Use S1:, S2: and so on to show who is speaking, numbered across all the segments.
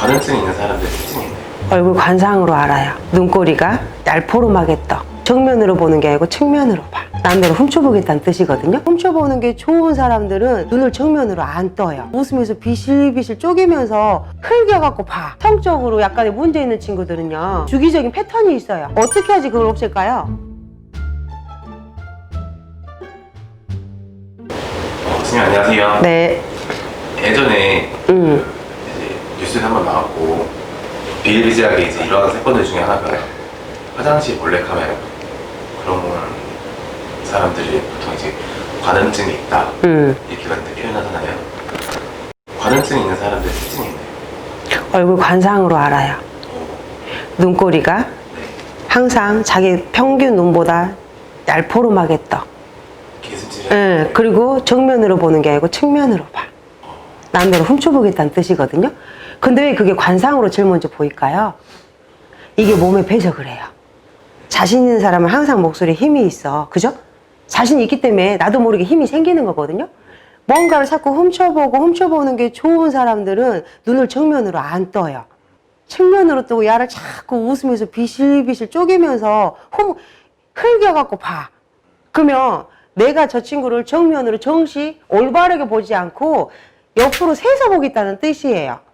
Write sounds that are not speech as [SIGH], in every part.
S1: 관음증 있는 사람들 특징인데
S2: 얼굴 관상으로 알아요. 눈꼬리가 날포름하겠다. 정면으로 보는 게 아니고 측면으로 봐. 남들을 훔쳐보겠다는 뜻이거든요. 훔쳐보는 게 좋은 사람들은 눈을 정면으로 안 떠요. 웃으면서 비실비실 쪼개면서 흘겨갖고 봐. 성적으로 약간의 문제 있는 친구들은요. 주기적인 패턴이 있어요. 어떻게 하지 그걸 없앨까요?
S1: 어, 선생님 안녕하세요
S2: 네.
S1: 예전에
S2: 음.
S1: 이제 뉴스에 한번 나왔고 비일비재하게 이제 일어난 사건들 중에 하나가 화장실 몰래 카메라 그런 사람들이 보통 이제 관음증이 있다
S2: 음.
S1: 이렇게 많이 표현하잖아요 관음증 있는 사람들 특징인데
S2: 얼굴 관상으로 알아요. 눈꼬리가
S1: 네.
S2: 항상 자기 평균 눈보다 날포름하겠다.
S1: 기승질을
S2: 예, 그리고 정면으로 보는 게 아니고 측면으로 봐. 남들을 훔쳐보겠다는 뜻이거든요. 근데 왜 그게 관상으로 제일 먼저 보일까요? 이게 몸에 배서 그래요. 자신 있는 사람은 항상 목소리에 힘이 있어. 그죠? 자신이 있기 때문에 나도 모르게 힘이 생기는 거거든요. 뭔가를 자꾸 훔쳐보고 훔쳐보는 게 좋은 사람들은 눈을 정면으로 안 떠요. 측면으로 뜨고 야를 자꾸 웃으면서 비실비실 쪼개면서 홈, 흘겨갖고 봐. 그러면 내가 저 친구를 정면으로 정시 올바르게 보지 않고 옆으로 세서 보겠다는 뜻이에요.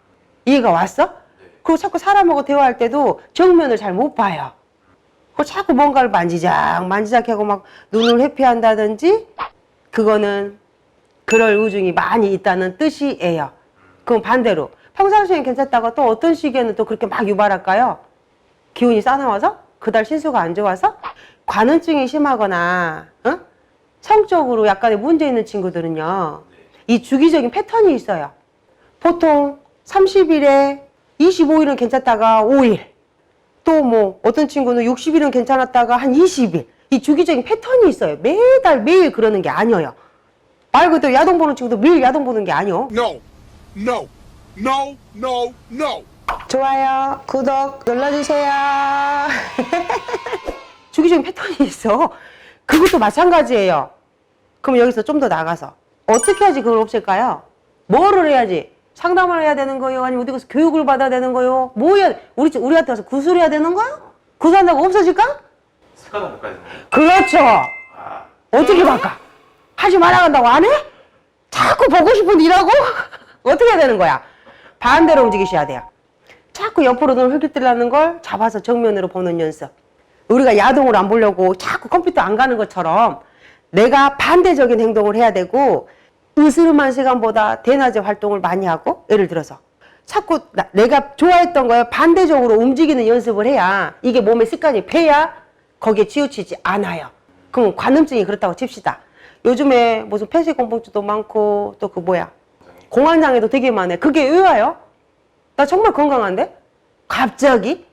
S2: 이해가 왔어? 그리고 자꾸 사람하고 대화할 때도 정면을 잘 못 봐요. 그 자꾸 뭔가를 만지작 만지작 하고 막 눈을 회피한다든지 그거는 그럴 우중이 많이 있다는 뜻이에요. 그럼 반대로 평상시엔 괜찮다가 또 어떤 시기에는 또 그렇게 막 유발할까요? 기운이 싸나워서 그달 신수가 안 좋아서 관음증이 심하거나 어? 성적으로 약간의 문제 있는 친구들은요 이 주기적인 패턴이 있어요 보통 30일에 25일은 괜찮다가 5일 또 뭐 어떤 친구는 60일은 괜찮았다가 한 20일 이 주기적인 패턴이 있어요 매달 매일 그러는 게 아니에요 말 그대로 야동 보는 친구도 매일 야동 보는 게 아니요
S3: No, no, no, no, no.
S2: 좋아요, 구독 눌러주세요. [LAUGHS] 주기적인 패턴이 있어. 그것도 마찬가지예요. 그럼 여기서 좀 더 나가서 어떻게 하지 그걸 없앨까요? 뭐를 해야지? 상담을 해야 되는 거요? 아니면 어디 가서 교육을 받아야 되는 거요? 뭐 해야 우리 집- 우리한테 와서 구술해야 되는 거요? 구술한다고 없어질까?
S1: 되는
S2: 그렇죠.
S1: 아
S2: 어떻게 바꿔? 하지 말아 간다고 안 해? 자꾸 보고 싶은 일하고 [LAUGHS] 어떻게 해야 되는 거야? 반대로 움직이셔야 돼요. 자꾸 옆으로 눈을 흘리뜨라는 걸 잡아서 정면으로 보는 연습. 우리가 야동을 안 보려고 자꾸 컴퓨터 안 가는 것처럼 내가 반대적인 행동을 해야 되고 으스름한 시간보다 대낮에 활동을 많이 하고 예를 들어서 자꾸 나- 내가 좋아했던 거에 반대적으로 움직이는 연습을 해야 이게 몸의 습관이 배야 거기에 치우치지 않아요. 그럼 관음증이 그렇다고 칩시다. 요즘에 무슨 폐쇄공포증도 많고 또 그 뭐야 공황장애도 되게 많아. 그게 왜 와요? 나 정말 건강한데? 갑자기?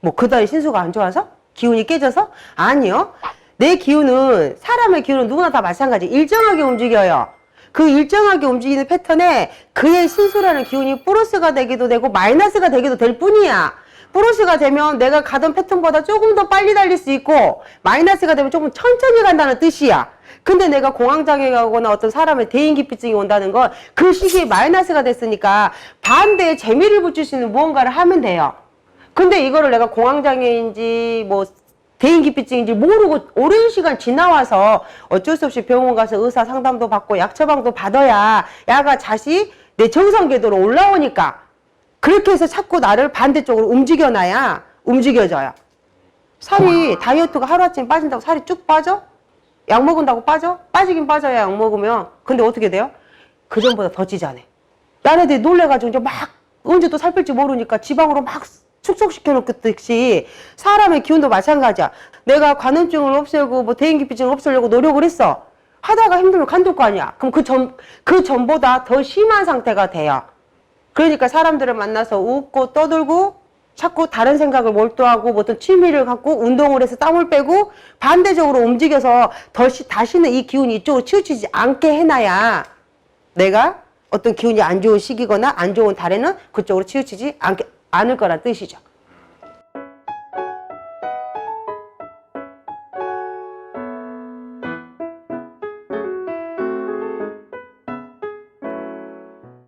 S2: 뭐 그다지 신수가 안 좋아서? 기운이 깨져서? 아니요. 내 기운은 사람의 기운은 누구나 다 마찬가지. 일정하게 움직여요. 그 일정하게 움직이는 패턴에 그의 신수라는 기운이 플러스가 되기도 되고 마이너스가 되기도 될 뿐이야. 플러스가 되면 내가 가던 패턴보다 조금 더 빨리 달릴 수 있고 마이너스가 되면 조금 천천히 간다는 뜻이야. 근데 내가 공황장애가 오거나 어떤 사람의 대인기피증이 온다는 건 그 시기에 마이너스가 됐으니까 반대에 재미를 붙일 수 있는 무언가를 하면 돼요. 근데 이거를 내가 공황장애인지 뭐 대인기피증인지 모르고 오랜 시간 지나와서 어쩔 수 없이 병원 가서 의사 상담도 받고 약 처방도 받아야 야가 다시 내 정상 궤도로 올라오니까 그렇게 해서 자꾸 나를 반대쪽으로 움직여놔야 움직여져요. 살이 다이어트가 하루아침에 빠진다고 살이 쭉 빠져? 약 먹은다고 빠져? 빠지긴 빠져야 약 먹으면 근데 어떻게 돼요? 그 전보다 더 찌잖아. 딴 애들이 놀래가지고 이제 막 언제 또 살 뺄지 모르니까 지방으로 막 축소시켜 놓듯이 사람의 기운도 마찬가지야. 내가 관음증을 없애고 뭐 대인기피증을 없애려고 노력을 했어. 하다가 힘들면 간둘 거 아니야. 그럼 그 전, 그 전보다 더 심한 상태가 돼요. 그러니까 사람들을 만나서 웃고 떠들고 자꾸 다른 생각을 몰두하고 뭐 어떤 취미를 갖고 운동을 해서 땀을 빼고 반대적으로 움직여서 더 시, 다시는 이 기운이 이쪽으로 치우치지 않게 해놔야 내가 어떤 기운이 안 좋은 시기거나 안 좋은 달에는 그쪽으로 치우치지 않게, 않을 거란 뜻이죠.